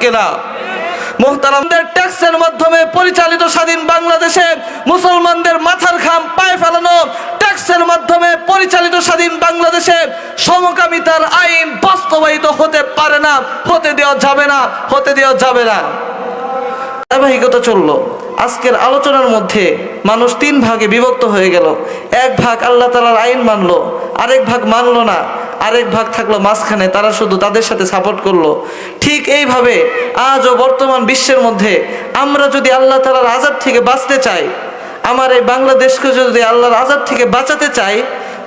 কিনা? মোহতারামদের ট্যাক্সের মাধ্যমে পরিচালিত স্বাধীন বাংলাদেশে মুসলমানদের মাথার খাম পায়ে ফেলানো, ট্যাক্সের মাধ্যমে পরিচালিত স্বাধীন বাংলাদেশে সমকামিতার আইন বাস্তবায়িত হতে পারে না, হতে দেওয়া যাবে না, হতে দেওয়া যাবে না। ধারাবাহিকতা চলল। আজকের আলোচনার মধ্যে মানুষ তিন ভাগে বিভক্ত হয়ে গেল। এক ভাগ আল্লাহ তালার আইন মানলো, আরেক ভাগ মানলো না। আরেক ভাগ থাকল মাঝখানে, তারা শুধু তাদের সাথে সাপোর্ট করল। ঠিক এইভাবে আজও বর্তমান বিশ্বের মধ্যে আমরা যদি আল্লাহ তালার আজাদ থেকে বাঁচতে চাই, আমার এই বাংলাদেশকে যদি আল্লাহর আজাদ থেকে বাঁচাতে চাই,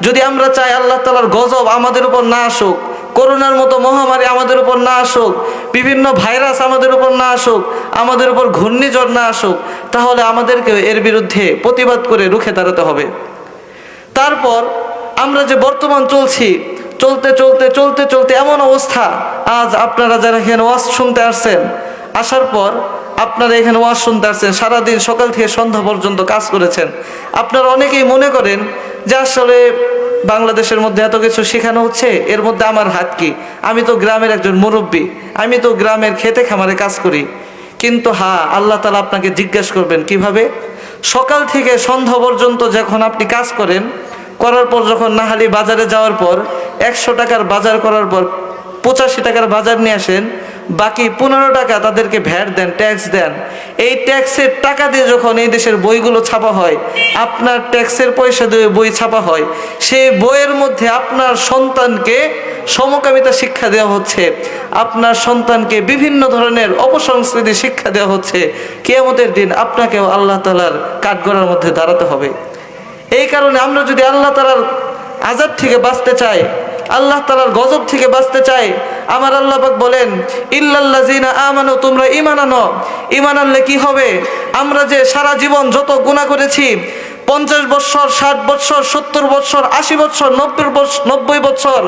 যদি আমরা চাই আল্লাহ তালার গজব আমাদের উপর না আসুক, করোনার মতো মহামারী আমাদের উপর না আসুক, বিভিন্ন ভাইরাস আমাদের উপর না আসুক, আমাদের উপর ঘূর্ণিঝড় না আসুক, তাহলে আমাদেরকে এর বিরুদ্ধে প্রতিবাদ করে রুখে দাঁড়াতে হবে। তারপর আমরা যে বর্তমান চলছি চলতে চলতে চলতে চলতে এমন অবস্থা। আজ আপনারা যারা এখানে ওয়াজ শুনতে আসছেন, আসার পর আপনারা এখানে ওয়াজ শুনতে আসছেন, সারাদিন সকাল থেকে সন্ধ্যা পর্যন্ত কাজ করেছেন। আপনারা অনেকেই মনে করেন যে আসলে বাংলাদেশের মধ্যে এত কিছু শেখানো হচ্ছে, এর মধ্যে আমার হাত কি? আমি তো গ্রামের একজন মুরব্বী, আমি তো গ্রামের খেতে খামারে কাজ করি। কিন্তু হ্যাঁ আল্লাহ তালা আপনাকে জিজ্ঞেস করবেন কীভাবে? সকাল থেকে সন্ধ্যা পর্যন্ত যখন আপনি কাজ করেন, করার পর যখন নাহালি বাজারে যাওয়ার পর একশো টাকার বাজার করার পর পঁচাশি টাকার বাজার নিয়ে আসেন। বাকি পনেরো টাকা তাদেরকে ভ্যাট দেন, ট্যাক্স দেন। এই ট্যাক্সের টাকা দিয়ে যখন এই দেশের বইগুলো ছাপা হয়, আপনার ট্যাক্সের পয়সা দিয়ে বই ছাপা হয়, সেই বইয়ের মধ্যে আপনার সন্তানকে সমকামিতা শিক্ষা দেওয়া হচ্ছে। আপনার সন্তানকে বিভিন্ন ধরনের অপসংস্কৃতি শিক্ষা দেওয়া হচ্ছে। কেয়ামতের দিন আপনাকেও আল্লাহ তালার কাঠগড়ার মধ্যে দাঁড়াতে হবে। এই কারণে আমরা যদি আল্লাহ তালার আজাদ থেকে বাঁচতে চাই আল্লাহ তালার গজব থেকে বাঁচতে চাই আমার আল্লাহ পাক বলেন ইল্লাল্লাজিনা আমানো, তোমরা ইমান আনো। ইমান আনলে কি হবে? আমরা যে সারা জীবন যত গুণা করেছি, পঞ্চাশ বৎসর, ষাট বৎসর, সত্তর বৎসর, আশি বৎসর, নব্বই নব্বই বৎসর,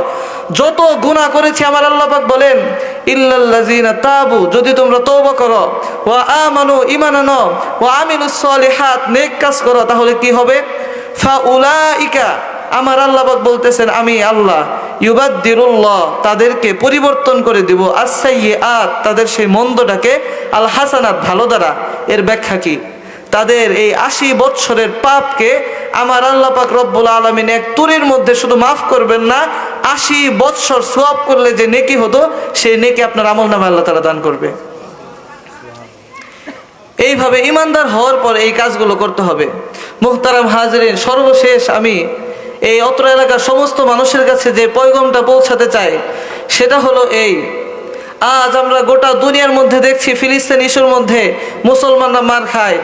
যত গুণা করেছি, আমার আল্লাহ পাক বলেন ইল্লাল্লাজিনা তাবু, যদি তোমরা তওবা করো, ওয়া আমানু ইমান আনো আমিলুস সলিহাত, নেক কাজ করো, তাহলে কি হবে? ফাউলাইকা আমার আল্লাহপাত বলতেছেন, আমি আল্লাহ, ইউবাদ্দিরুল্লাহ, তাদেরকে পরিবর্তন করে দিব। আসাইয়ে আত তাদের সেই মন্দটাকে আল হাসানাত ভালো দ্বারা। এর ব্যাখ্যা কি? তাদের এই আশি বৎসরের পাপকে আমার আল্লাহ পাক রব্বুল আলমিন এক তুরির মধ্যে শুধু মাফ করবেন না, আশি বৎসর সোয়াব করলে যে নেকি হতো, সেই নেকি আপনার আমল নামে আল্লাহ তারা দান করবে। এইভাবে ইমানদার হওয়ার পর এই কাজগুলো করতে হবে। মুহতারাম হাজরিন, সর্বশেষ আমি এই অত্র এলাকার সমস্ত মানুষের কাছে যে পয়গমটা পৌঁছাতে চাই সেটা হলো এই। আজ আমরা গোটা দুনিয়ার মধ্যে দেখছি ফিলিস্তিন ইস্যুর মধ্যে মুসলমানরা মার খায়,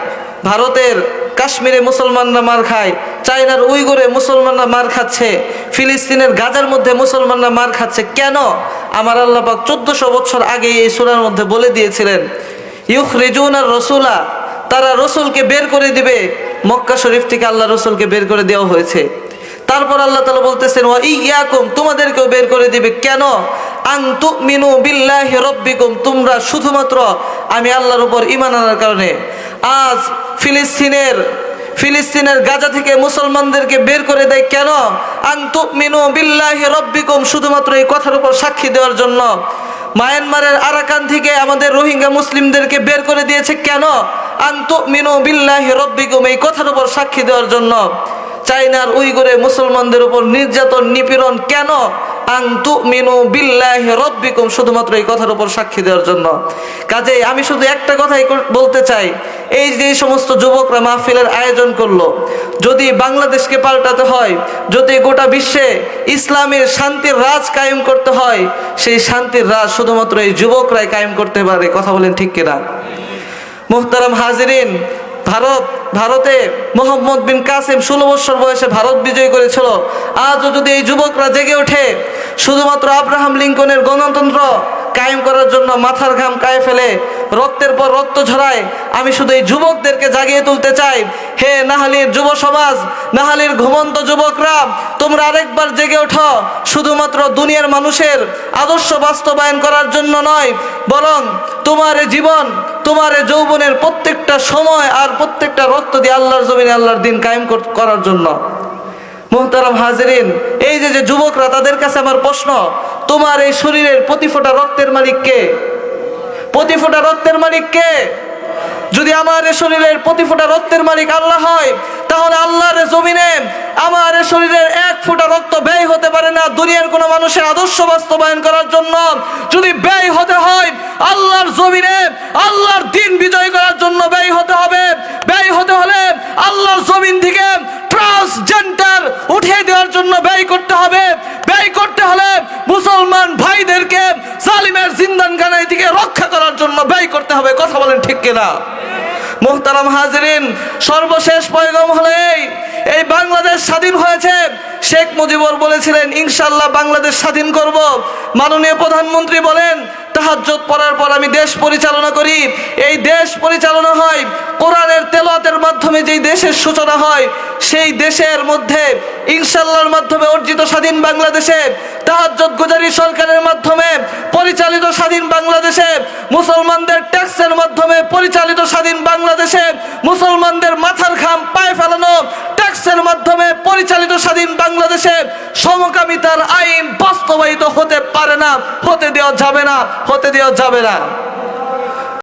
ভারতের কাশ্মীরে মুসলমানরা মার খায়, চায়নার উইগুরে মুসলমানরা মার খাচ্ছে, ফিলিস্তিনের গাজার মধ্যে মুসলমানরা মার খাচ্ছে। কেন? আমার আল্লাহ পাক চোদ্দশো বছর আগে এই সুরার মধ্যে বলে দিয়েছিলেন ইউখ রেজুনার রসুলা তারা রসুলকে বের করে দিবে। মক্কা শরীফ থেকে আল্লাহ রসুলকে বের করে দেওয়া হয়েছে। তারপর আল্লাহ তালা বলতেছেন, ওয়া ইয়াকুম, তোমাদেরকেও বের করে দিবে। কেন? আন তুমিনু বিল্লাহি রব্বিকুম, তোমরা শুধুমাত্র আমি আল্লাহর উপর ইমান আনার কারণে। আজ ফিলিস্তিনের ফিলিস্তিনের গাজা থেকে মুসলমানদেরকে বের করে দেয় কেন? আন তুমিনু বিল্লাহি রব্বিকুম, শুধুমাত্র এই কথার উপর সাক্ষী দেওয়ার জন্য। মায়ানমারের আরাকান থেকে আমাদের রোহিঙ্গা মুসলিমদেরকে বের করে দিয়েছে কেন? আন্তু মিনু বিল্লাহি রব্বিকুম, এই কথার উপর সাক্ষী দেওয়ার জন্য। চাইনার উইগুরে মুসলমানদের উপর নির্যাতন, নিপীড়ন কেন? আন্তু মিনু বিল্লাহি রব্বিকুম, শুধুমাত্র এই কথার উপর সাক্ষী দেওয়ার জন্য। কাজে আমি শুধু একটা কথাই বলতে চাই। এই যে সমস্ত যুবকরা মাহফিলের আয়োজন করল, যদি বাংলাদেশকে পাল্টাতে হয়, যদি গোটা বিশ্বে ইসলামের শান্তির রাজ কায়েম করতে হয়, সেই শান্তির রাজ শুধুমাত্র এই যুবকরাই কায়েম করতে পারে, কথা বলেন ঠিক কিনা? মুহতারাম হাজিরিন ভারত, ভারতে মোহাম্মদ বিন কাসিম ষোলো বছর বয়সে ভারত বিজয় করেছিল। আজও যদি এই যুবকরা জেগে ওঠে, শুধুমাত্র আব্রাহাম লিঙ্কনের গণতন্ত্র কায়েম করার জন্য মাথার ঘাম কায়ে ফেলে, রক্তের পর রক্ত ঝরায়, আমি শুধু এই যুবকদেরকে জাগিয়ে তুলতে চাই। হে নাহালির যুব সমাজ, নাহালির ঘুমন্ত যুবকরা, তোমরা আরেকবার জেগে ওঠো। শুধুমাত্র দুনিয়ার মানুষের আদর্শ বাস্তবায়ন করার জন্য নয়, বরং তোমার জীবন তোমার যৌবনের প্রত্যেকটা সময় আর প্রত্যেকটা রক্ত দিয়ে আল্লাহর জমিনে আল্লাহর দিন কায়েম করার জন্য। মোহতারাম হাজরিন, এই যে যে যুবকরা, তাদের কাছে আমার প্রশ্ন, তোমার এই শরীরের প্রতি ফোঁটা রক্তের মালিক কে? প্রতি ফোঁটা রক্তের মালিক কে? যদি আমার শরীরের প্রতি ফোঁটা রক্তের মালিক আল্লাহ হয়, তাহলে আল্লাহর জমিনে আমার শরীরের এক ফোঁটা রক্ত ব্যয় হতে পারে না। দুনিয়ার কোনো মানুষের আদর্শ বাস্তবায়ন করার জন্য যদি ব্যয় হতে হয়, আল্লাহর জমিনে আল্লাহর দিন বিজয় করার জন্য ব্যয় হতে হবে। ব্যয় হতে হলে আল্লাহর জমিন থেকে ট্রান্সজেন্ডার উঠিয়ে দেওয়ার জন্য ব্যয় করতে হবে। ব্যয় করতে হলে মুসলমান ভাইদেরকে জালিমের জিন্দানখানায় থেকে রক্ষা করার জন্য ব্যয় করতে হবে। কথা বলেন ঠিক কিনা? মোহতারাম হাজরিন, সর্বশেষ পয়গম হলো এই বাংলাদেশ স্বাধীন হয়েছে। শেখ মুজিবুর বলেছিলেন ইনশাল্লাহ বাংলাদেশ স্বাধীন করব। মাননীয় প্রধানমন্ত্রী বলেন তাহাজ্জত পড়ার পর আমি দেশ পরিচালনা করি। এই দেশ পরিচালনা হয় কোরআনের তেলাওয়াতের মাধ্যমে, যেই দেশের সূচনা হয়, সেই দেশের মধ্যে ইনশাল্লাহর মাধ্যমে অর্জিত স্বাধীন বাংলাদেশে তাহাজ্জত গুজারি সরকারের মাধ্যমে পরিচালিত স্বাধীন বাংলাদেশে মুসলমানদের ট্যাক্সের মাধ্যমে পরিচালিত স্বাধীন বাংলাদেশে মুসলমানদের মাথার খাম পায়ে ফেলানো ট্যাক্সের মাধ্যমে পরিচালিত স্বাধীন বাংলাদেশে সমকামিতার আইন বাস্তবায়িত হতে পারে না, হতে দেওয়া যাবে না, হতে দেওয়া যাবে না।